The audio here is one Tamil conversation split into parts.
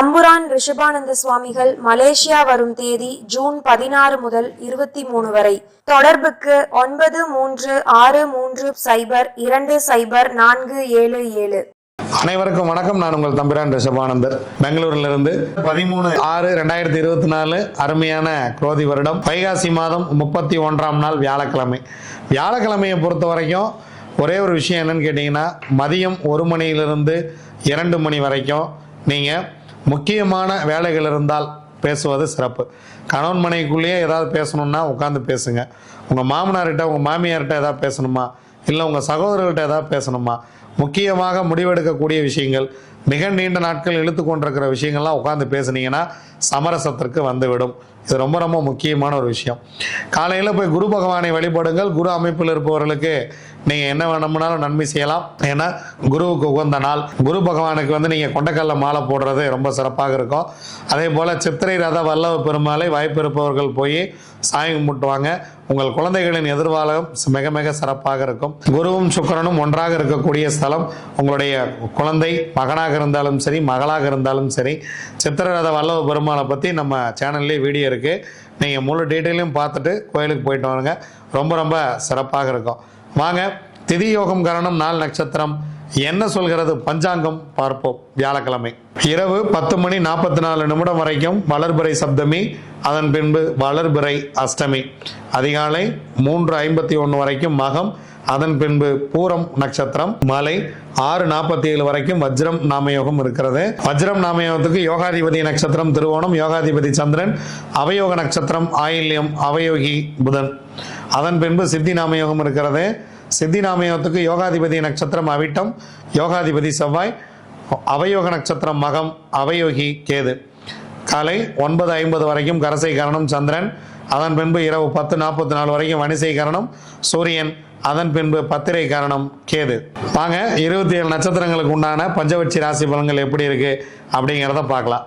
தம்புரான் ரிஷபானந்த சுவாமிகள் மலேசியா வரும் தேதி ஜூன் பதினாறு முதல் இருபத்தி மூணு வரை. தொடர்புக்கு ஒன்பது மூன்று ஆறு மூன்று சைபர் இரண்டு சைபர் நான்கு ஏழு ஏழு. அனைவருக்கும் வணக்கம். நான் உங்கள் தம்பிரான் ரிஷபானந்தர். பெங்களூர்ல இருந்து பதிமூணு. ஆறு ரெண்டாயிரத்தி இருபத்தி நாலு அருமையான குரோதி வருடம். வைகாசி மாதம் முப்பத்தி ஒன்றாம் நாள் வியாழக்கிழமை. வியாழக்கிழமையை பொறுத்த வரைக்கும் ஒரே ஒரு விஷயம் என்னன்னு கேட்டிங்கன்னா மதியம் ஒரு மணியிலிருந்து இரண்டு மணி வரைக்கும் நீங்கள் முக்கியமான வேலைகள் இருந்தால் பேசுவது சிறப்பு. கணவன் மனைவிக்குள்ளேயே ஏதாவது பேசணும்னா உட்காந்து பேசுங்க. உங்கள் மாமனார்கிட்ட உங்கள் மாமியார்கிட்ட ஏதாவது பேசணுமா? இல்லை உங்கள் சகோதரர்கிட்ட ஏதாவது பேசணுமா? முக்கியமாக முடிவெடுக்கக்கூடிய விஷயங்கள் மிக நீண்ட நாட்கள் இழுத்து கொண்டிருக்கிற விஷயங்கள்லாம் உட்காந்து பேசுனீங்கன்னா சமரசத்திற்கு வந்துவிடும். இது ரொம்ப ரொம்ப முக்கியமான ஒரு விஷயம். காலையில் போய் குரு பகவானை வழிபடுங்கள். குரு அமைப்பில் இருப்பவர்களுக்கு நீங்கள் என்ன வேணும்னாலும் நன்மை செய்யலாம். ஏன்னா குருவுக்கு உகந்த நாள். குரு பகவானுக்கு வந்து நீங்கள் கொண்டக்கல்ல மாலை போடுறது ரொம்ப சிறப்பாக இருக்கும். அதே போல் சித்திரை ரத வல்லவ பெருமாளை வாய்ப்பு இருப்பவர்கள் போய் சாமி கும்பிட்டுவாங்க. உங்கள் குழந்தைகளின் எதிர்காலம் மிக மிக சிறப்பாக இருக்கும். குருவும் சுக்கிரனும் ஒன்றாக இருக்கக்கூடிய ஸ்தலம் உங்களுடைய குழந்தை மகனாக இருந்தாலும் சரி மகளாக இருந்தாலும் சரி சித்திரரத வல்லவ பெருமாளை பற்றி நம்ம சேனல்லேயே வீடியோ இருக்குது நீங்கள் முழு டீட்டெயிலையும் பார்த்துட்டு கோயிலுக்கு போயிட்டு வாங்க ரொம்ப ரொம்ப சிறப்பாக இருக்கும். வாங்க திதி யோகம் கரணம் நாள் நட்சத்திரம். என்ன சொல்கிறது? பஞ்சாங்கம் பார்ப்போம். வியாழக்கிழமை. இரவு பத்து மணி நாற்பத்தி நாலு நிமிடம் வரைக்கும் வளர்பிறை சப்தமி அதன் பின்பு வளர்பிறை அஷ்டமி. அதிகாலை மூன்று ஐம்பத்தி ஒன்று வரைக்கும் மகம் அதன் பின்பு பூரம் நட்சத்திரம் மாலை ஆறு நாற்பத்தி ஏழு வரைக்கும் வஜ்ரம் நாமயோகம் இருக்கிறது. வஜ்ரம் நாமயோகத்துக்கு யோகாதிபதி நட்சத்திரம் திருவோணம் யோகாதிபதி சந்திரன் அவயோக நட்சத்திரம் ஆயில்யம் அவயோகி புதன். அதன் பின்பு சித்தி நாமயோகம் இருக்கிறது. சித்திநாமயத்துக்கு யோகாதிபதி நட்சத்திரம் அவிட்டம் யோகாதிபதி செவ்வாய் அவயோக நட்சத்திரம் மகம் அவயோகி கேது. காலை ஒன்பது ஐம்பது வரைக்கும் கரசை கரணம் சந்திரன் அதன் பின்பு இரவு பத்து நாற்பத்தி நாலு வரைக்கும் வணிசை கரணம் சூரியன் அதன் பின்பு பத்திரை கரணம் கேது. வாங்க இருபத்தி ஏழு நட்சத்திரங்களுக்கு உண்டான பஞ்சவட்சி ராசி பலன்கள் எப்படி இருக்கு அப்படிங்கிறத பார்க்கலாம்.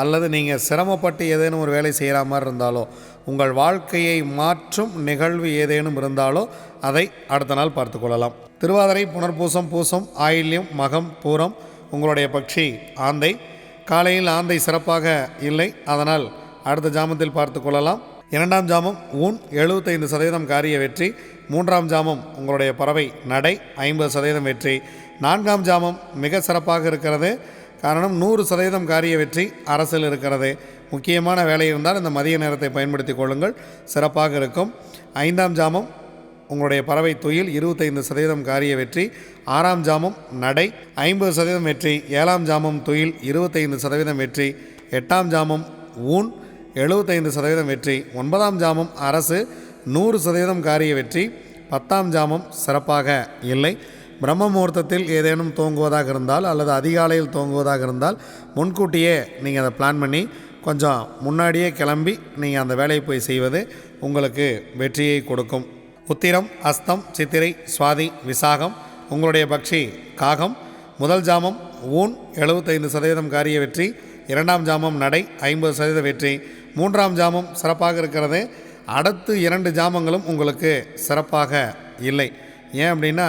அல்லது நீங்கள் சிரமப்பட்டு ஏதேனும் ஒரு வேலை செய்கிற மாதிரி இருந்தாலோ உங்கள் வாழ்க்கையை மாற்றும் நிகழ்வு ஏதேனும் இருந்தாலோ அதை அடுத்த நாள் பார்த்து கொள்ளலாம். திருவாதிரை புனர்பூசம் பூசம் ஆயில்யம் மகம் பூரம் உங்களுடைய பட்சி ஆந்தை. காலையில் ஆந்தை சிறப்பாக இல்லை அதனால் அடுத்த ஜாமத்தில் பார்த்து கொள்ளலாம். இரண்டாம் ஜாமம் ஊன் எழுபத்தைந்து சதவீதம் காரிய வெற்றி. மூன்றாம் ஜாமம் உங்களுடைய பறவை நடை ஐம்பது சதவீதம் வெற்றி. நான்காம் ஜாமம் மிக சிறப்பாக இருக்கிறது. காரணம் நூறு சதவீதம் காரிய வெற்றி அரசில் இருக்கிறது. முக்கியமான வேலை இருந்தால் இந்த மதிய நேரத்தை பயன்படுத்தி கொள்ளுங்கள். சிறப்பாக இருக்கும். ஐந்தாம் ஜாமம் உங்களுடைய பறவை துயில் இருபத்தைந்து சதவீதம் காரிய வெற்றி. ஆறாம் ஜாமம் நடை ஐம்பது சதவீதம் வெற்றி. ஏழாம் ஜாமம் தொயில் இருபத்தைந்து சதவீதம் வெற்றி. எட்டாம் ஜாமம் ஊன் எழுபத்தைந்து சதவீதம் வெற்றி. ஒன்பதாம் ஜாமம் அரசு நூறு சதவீதம் காரிய வெற்றி. பத்தாம் ஜாமம் சிறப்பாக இல்லை. பிரம்ம முகூர்த்தத்தில் ஏதேனும் தூங்குவதாக இருந்தால் அல்லது அதிகாலையில் தூங்குவதாக இருந்தால் முன்கூட்டியே நீங்கள் அதை பிளான் பண்ணி கொஞ்சம் முன்னாடியே கிளம்பி நீங்கள் அந்த வேலையை போய் செய்வது உங்களுக்கு வெற்றியை கொடுக்கும். உத்திரம் அஸ்தம் சித்திரை சுவாதி விசாகம் உங்களுடைய பக்ஷி காகம் முதல் ஜாமம் ஊன் எழுபத்தைந்து சதவீதம் காரிய வெற்றி இரண்டாம் ஜாமம் நடை ஐம்பது சதவீத வெற்றி. மூன்றாம் ஜாமம் சிறப்பாக இருக்கிறது. அடுத்து இரண்டு ஜாமங்களும் உங்களுக்கு சிறப்பாக இல்லை. ஏன் அப்படின்னா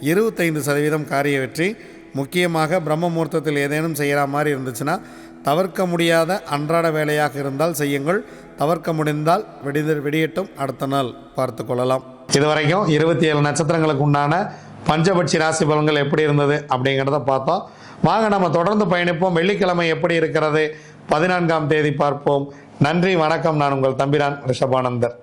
இருபத்தைந்து சதவீதம் காரிய வெற்றி. முக்கியமாக பிரம்ம முகூர்த்தத்தில் ஏதேனும் செய்கிற மாதிரி இருந்துச்சுன்னா தவிர்க்க முடியாத அன்றாட வேலையாக இருந்தால் செய்யுங்கள். தவிர்க்க முடிந்தால் வெடித வெடியட்டும். அடுத்த நாள் பார்த்து கொள்ளலாம். இதுவரைக்கும் இருபத்தி ஏழு நட்சத்திரங்களுக்கு உண்டான பஞ்சபட்சி ராசி பலன்கள் எப்படி இருந்தது அப்படிங்கிறத பார்த்தோம். வாங்க நம்ம தொடர்ந்து பயணிப்போம். வெள்ளிக்கிழமை எப்படி இருக்கிறது? பதினான்காம் தேதி பார்ப்போம். நன்றி வணக்கம். நான் உங்கள் தம்பிரான் ரிஷபானந்தர்.